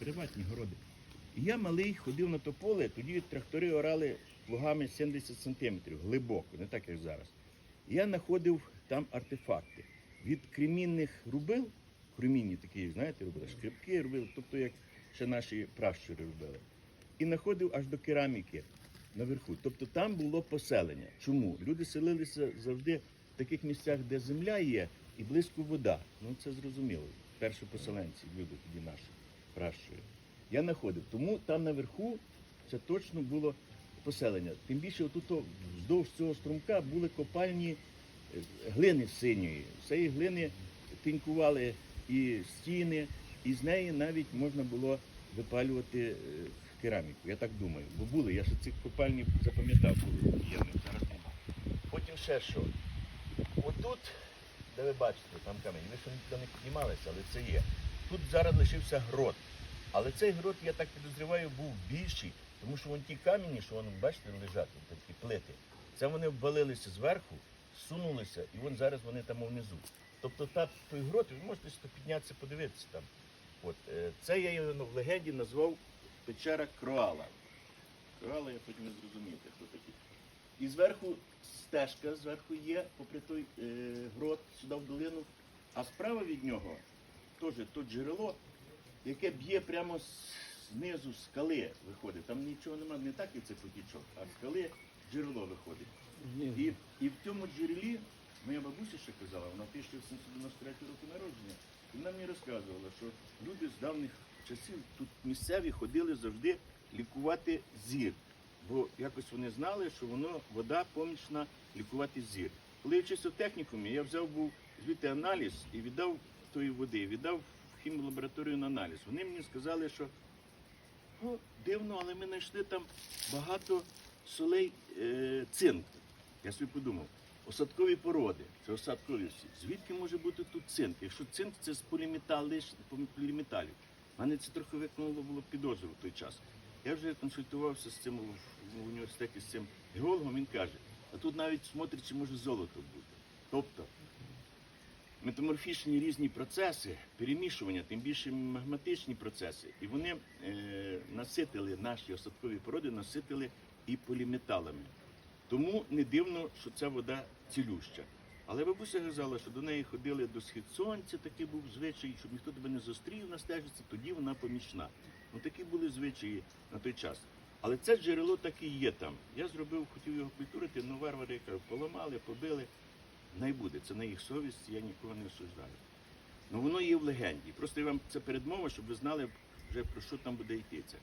приватні городи. Я малий ходив на то поле, тоді трактори орали плугами 70 сантиметрів, глибоко, не так як зараз. Я знаходив там артефакти. Від кремінних рубил, кремінні такі, знаєте, робили, шкрипки робили, тобто як ще наші пращури робили. І знаходив аж до кераміки наверху. Тобто там було поселення. Чому? Люди селилися завжди в таких місцях, де земля є і близько вода. Ну це зрозуміло. Перші поселенці, люди тоді наші пращури. Я знаходив. Тому там наверху це точно було поселення. Тим більше отут вздовж цього струмка були копальні е, глини синьої. З цієї глини тинькували і стіни, і з неї навіть можна було випалювати е, кераміку. Я так думаю. Бо були, я ще цих копальні запам'ятав, були зараз нема. Потім ще що. Отут, де ви бачите, там камінь, ви ще не піднімалися, але це є. Тут зараз лишився грот. Але цей грот, я так підозріваю, був більший, тому що вон ті камені, що вони, бачите, лежать, такі плити, це вони обвалилися зверху, сунулися, і вон зараз вони там внизу. Тобто та, той грот, ви можете піднятися, подивитися там. От, е, це я його в легенді назвав печера Кроала. Кроала, я потім не зрозумієте, хто такий. І зверху стежка, зверху є, попри той е, грот, сюди в долину, а справа від нього теж то джерело, яке б'є прямо знизу скали виходить. Там нічого немає, не так як це потічок, а скали джерело виходить. І, і в цьому джерелі, моя бабуся ще казала, вона 1793 року народження, і вона мені розказувала, що люди з давніх часів тут місцеві ходили завжди лікувати зір. Бо якось вони знали, що воно вода помічна лікувати зір. Коли я вчився в технікумі, я взяв був звідти аналіз і віддав тої води, віддав в хімлабораторію на аналіз. Вони мені сказали, що ну, дивно, але ми знайшли там багато солей е, цинк. Я собі подумав, осадкові породи, це осадкові всі. Звідки може бути тут цинк? Якщо цинк це з поліметалів. У мене це трохи виконало було підозру в той час. Я вже консультувався з цим в, університеті з цим геологом, він каже, а тут навіть смотрить, чи може золото бути. Тобто метаморфічні різні процеси, перемішування, тим більше магматичні процеси, і вони е, наситили наші осадкові породи, наситили і поліметалами. Тому не дивно, що ця вода цілюща. Але бабуся казала, що до неї ходили до схід сонця, такий був звичай, щоб ніхто тебе не зустрів на стежці, тоді вона помічна. Ну такі були звичаї на той час. Але це джерело так і є там. Я зробив, хотів його культурити, але варвари поламали, побили. Не буде, це на їх совість, я нікого не осуждаю. Ну воно є в легенді. Просто я вам це передмова, щоб ви знали вже про що там буде йтися.